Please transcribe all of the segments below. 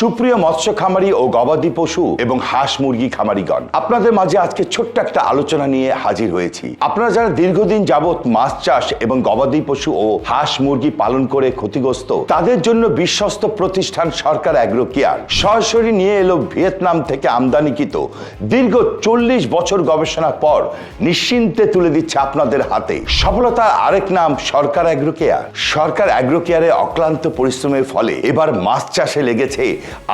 সুপ্রিয় মৎস্য খামারি ও গবাদি পশু এবং হাঁস মুরগি খামারিগণ, আপনাদের মাঝে আজকে ছোট্ট একটা আলোচনা নিয়ে হাজির হয়েছি। আপনারা যারা দীর্ঘদিন যাবৎ মাছ চাষ এবং গবাদি পশু ও হাঁস মুরগি পালন করে ক্ষতিগ্রস্ত, তাদের জন্য বিশ্বস্ত প্রতিষ্ঠান সরকার অ্যাগ্রো কেয়ার সরাসরি নিয়ে এলো ভিয়েতনাম থেকে আমদানিকৃত দীর্ঘ চল্লিশ বছর গবেষণার পর নিশ্চিন্তে তুলে দিচ্ছে আপনাদের হাতে। সফলতার আরেক নাম Sarkar agro care Sarkar agro কেয়ারে অক্লান্ত পরিশ্রমের ফলে এবার মাছ চাষে লেগেছে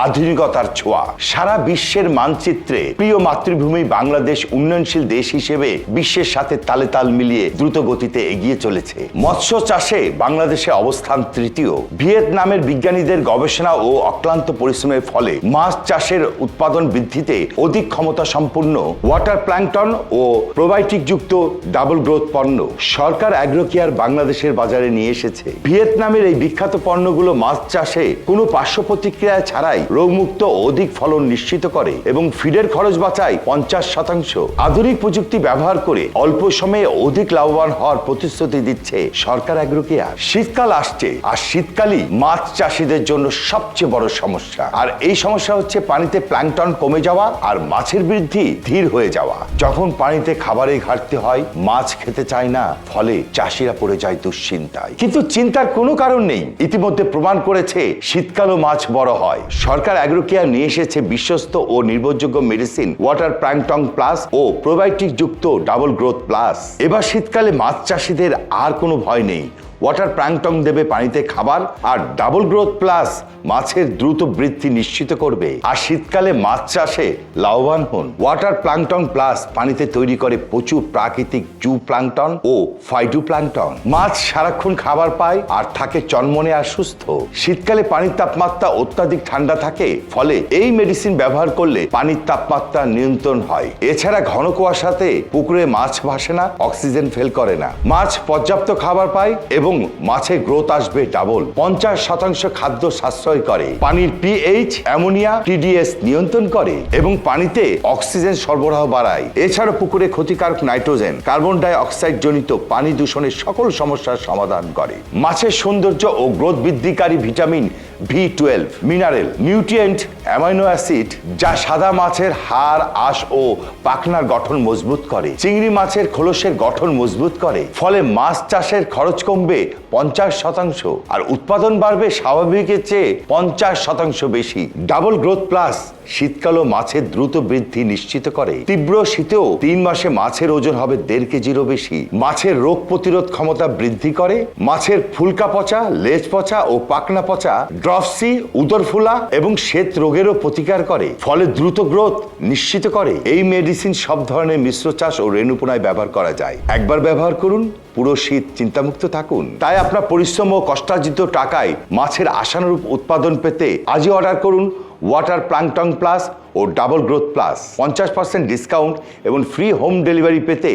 আধুনিকতার ছোঁয়া। সারা বিশ্বের মানচিত্রে প্রিয় মাতৃভূমি বাংলাদেশ উন্নয়নশীল দেশ হিসেবে বিশ্বের সাথে তালে তাল মিলিয়ে দ্রুত গতিতে এগিয়ে চলেছে। মৎস্য চাষে বাংলাদেশে অবস্থান তৃতীয়। ভিয়েতনামের বিজ্ঞানীদের গবেষণা ও অক্লান্ত পরিশ্রমের ফলে মাছ চাষের উৎপাদন বৃদ্ধিতে অধিক ক্ষমতা সম্পন্ন ওয়াটার প্ল্যাংটন ও প্রোবায়োটিক যুক্ত ডাবল গ্রোথ পণ্য সরকার অ্যাগ্রোকেয়ার বাংলাদেশের বাজারে নিয়ে এসেছে। ভিয়েতনামের এই বিখ্যাত পণ্যগুলো মাছ চাষে কোনো পার্শ্ব প্রতিক্রিয়া ছাড়াই রোগমুক্ত অধিক ফলন নিশ্চিত করে এবং ফিডের খরচ বাঁচায় পঞ্চাশ শতাংশ। আধুনিক প্রযুক্তি ব্যবহার করে অল্প সময়ে অধিক লাভবান হওয়ার প্রতিশ্রুতি দিচ্ছে সরকার অ্যাগ্রোকেয়ার শীতকাল আসছে, আর শীতকালই মাছ চাষিদের জন্য সবচেয়ে বড় সমস্যা। আর এই সমস্যা হচ্ছে পানিতে প্ল্যাংটন কমে যাওয়া আর মাছের বৃদ্ধি ধীর হয়ে যাওয়া। যখন পানিতে খাবারের ঘাটতি হয়, মাছ খেতে চায় না, ফলে চাষিরা পড়ে যায় দুশ্চিন্তায়। কিন্তু চিন্তার কোনো কারণ নেই। ইতিমধ্যে প্রমাণ করেছে, শীতকালও মাছ বড় হয়। সরকার অ্যাগ্রোকেয়ার নিয়ে এসেছে বিশ্বস্ত ও নির্ভরযোগ্য মেডিসিন ওয়াটার প্রাংটং প্লাস ও প্রোবায়োটিক যুক্ত ডাবল গ্রোথ প্লাস এবার শীতকালে মাছ চাষিদের আর কোনো ভয় নেই। ওয়াটার প্ল্যাংটন দেবে পানিতে খাবার আর ডাবল গ্রোথ প্লাস মাছের দ্রুত বৃদ্ধি নিশ্চিত করবে। আর শীতকালে মাছ চাষে লাভবান হন। ওয়াটার প্ল্যাংটন প্লাস পানিতে তৈরি করে প্রচুর প্রাকৃতিক জু প্ল্যাংটন ও ফাইটু প্ল্যাংটন মাছ সারাক্ষণ খাবার পায় আর থাকে চনমনে আর সুস্থ। শীতকালে পানির তাপমাত্রা অত্যাধিক ঠান্ডা থাকে, ফলে এই মেডিসিন ব্যবহার করলে পানির তাপমাত্রা নিয়ন্ত্রণ হয়। এছাড়া ঘন কুয়াশাতে পুকুরে মাছ ভাসে না অক্সিজেন ফেল করে না। মাছ পর্যাপ্ত খাবার পায় এবং মাছের গ্রোথ আসবে ডাবল। পঞ্চাশ শতাংশ খাদ্য সাশ্রয় করে। পানির পিএইচ অ্যামোনিয়া টিডিএস নিয়ন্ত্রণ করে এবং পানিতে অক্সিজেন সরবরাহ বাড়ায়। এছাড়া পুকুরে ক্ষতিকারক নাইট্রোজেন, কার্বন ডাই অক্সাইড জনিত পানি দূষণের সকল সমস্যার সমাধান করে। মাছের সৌন্দর্য ও growth বৃদ্ধিকারী vitamin B twelve mineral nutrient amino acid যা সাদা মাছের হাড়, আঁশ ও পাখনার গঠন মজবুত করে। চিংড়ি মাছের খোলসের গঠন মজবুত করে। ফলে মাছ চাষের খরচ কমবে পঞ্চাশ শতাংশ। আর উৎপাদন বাড়বে স্বাভাবিকের চেয়ে পঞ্চাশ শতাংশ বেশি। ডাবল গ্রোথ প্লাস শীতকালও মাছের দ্রুত বৃদ্ধি নিশ্চিত করে। তীব্র শীতেও তিন মাসে মাছের ওজন হবে দেড় কেজিরও বেশি। মাছের রোগ প্রতিরোধ ক্ষমতা বৃদ্ধি করে। মাছের ফুলকা পচা, লেজ পচা ও পাকনা পচা ড্রপসি উদর ফুলা এবং শ্বেত রোগেরও প্রতিকার করে। ফলে দ্রুত গ্রোথ নিশ্চিত করে। এই মেডিসিন সব ধরনের মিশ্র চাষ ও রেণুপোনায় ব্যবহার করা যায়। একবার ব্যবহার করুন, পুরো শীত চিন্তামুক্ত থাকুন। তাই আপনার পরিশ্রম ও কষ্টার্জিত টাকায় মাছের আশানুরূপ উৎপাদন পেতে আজই অর্ডার করুন ওয়াটার প্লাংটং প্লাস ও ডাবল গ্রোথ প্লাস পঞ্চাশ পার্সেন্ট ডিসকাউন্ট এবং ফ্রি হোম ডেলিভারি পেতে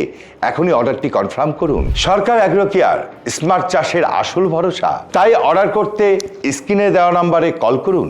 এখনই অর্ডারটি কনফার্ম করুন। সরকার অ্যাগ্রো কেয়ার স্মার্ট চাষের আসল ভরসা। তাই অর্ডার করতে স্ক্রিনে দেওয়া নম্বরে কল করুন।